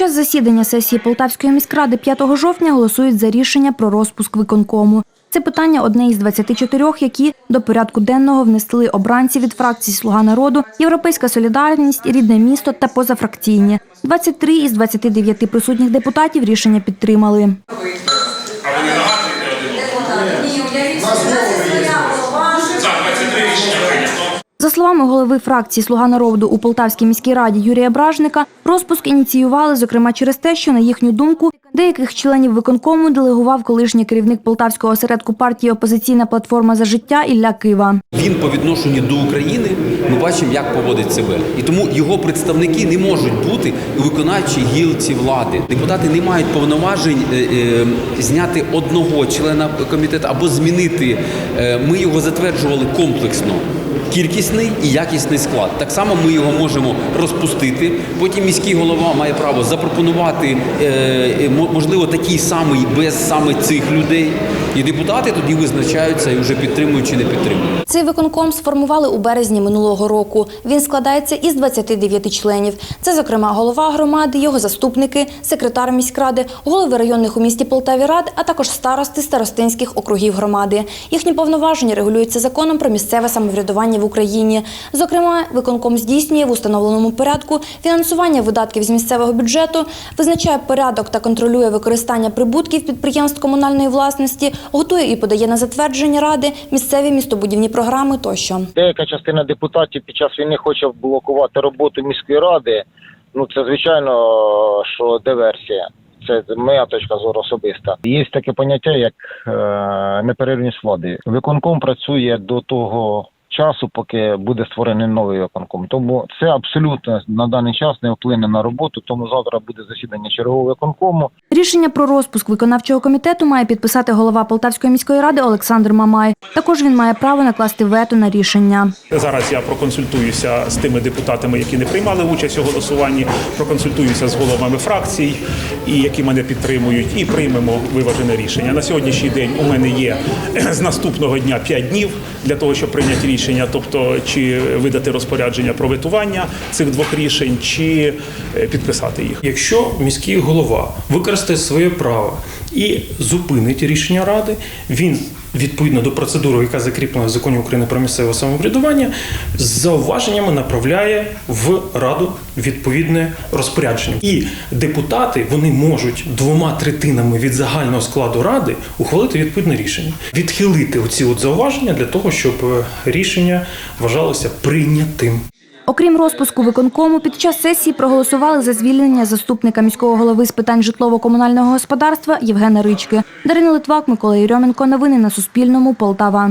час засідання сесії Полтавської міськради 5 жовтня голосують за рішення про розпуск виконкому. Це питання одне із 24, які до порядку денного внесли обранці від фракцій Слуга народу, Європейська солідарність, рідне місто та позафракційні. 23 із 29 присутніх депутатів рішення підтримали. Словами голови фракції Слуга народу у Полтавській міській раді Юрія Бражника, розпуск ініціювали, зокрема, через те, що на їхню думку деяких членів виконкому делегував колишній керівник полтавського осередку партії Опозиційна платформа за життя Ілля Кива. Він по відношенню до України ми бачимо, як поводить себе, і тому його представники не можуть бути у виконавчій гілці влади. Депутати не мають повноважень е, е, зняти одного члена комітету або змінити. Е, Ми його затверджували комплексно. Кількісний і якісний склад. Так само ми його можемо розпустити. Потім міський голова має право запропонувати е, е, мо- можливо такий самий без саме цих людей. І депутати тоді визначаються і вже підтримують чи не підтримують. Цей виконком сформували у березні минулого року. Він складається із 29 членів. Це, зокрема, голова громади, його заступники, секретар міськради, голови районних у місті Полтаві рад, а також старости старостинських округів громади. Їхні повноваження регулюються законом про місцеве самоврядування в Україні. Зокрема, виконком здійснює в установленому порядку фінансування видатків з місцевого бюджету, визначає порядок та контролює використання прибутків підприємств комунальної власності, готує і подає на затвердження ради місцеві містобудівні програми тощо. Деяка частина депутатів під час війни хоче блокувати роботу міської ради. Ну це звичайно, що диверсія. Це моя точка зору особиста. Є таке поняття, як е, неперервність влади. Виконком працює до того часу, поки буде створений новий виконком. Тому це абсолютно на даний час не вплине на роботу. Тому завтра буде засідання чергового виконкому. Рішення про розпуск виконавчого комітету має підписати голова Полтавської міської ради Олександр Мамай. Також він має право накласти вето на рішення. Зараз я проконсультуюся з тими депутатами, які не приймали участь у голосуванні, проконсультуюся з головами фракцій, і які мене підтримують, і приймемо виважене рішення. На сьогоднішній день у мене є з наступного дня 5 днів для того, щоб прийняти рішення, тобто чи видати розпорядження про витування цих двох рішень, чи е, підписати їх. Якщо міський голова використає своє право і зупинить рішення ради, він відповідно до процедури, яка закріплена в законі України про місцеве самоврядування, з зауваженнями направляє в раду відповідне розпорядження. І депутати вони можуть двома третинами від загального складу ради ухвалити відповідне рішення, відхилити оці от зауваження для того, щоб е, рішення вважалося прийнятим. Окрім розпуску виконкому, під час сесії проголосували за звільнення заступника міського голови з питань житлово-комунального господарства Євгена Рички. Дарина Литвак, Микола Єрьоменко. Новини на Суспільному. Полтава.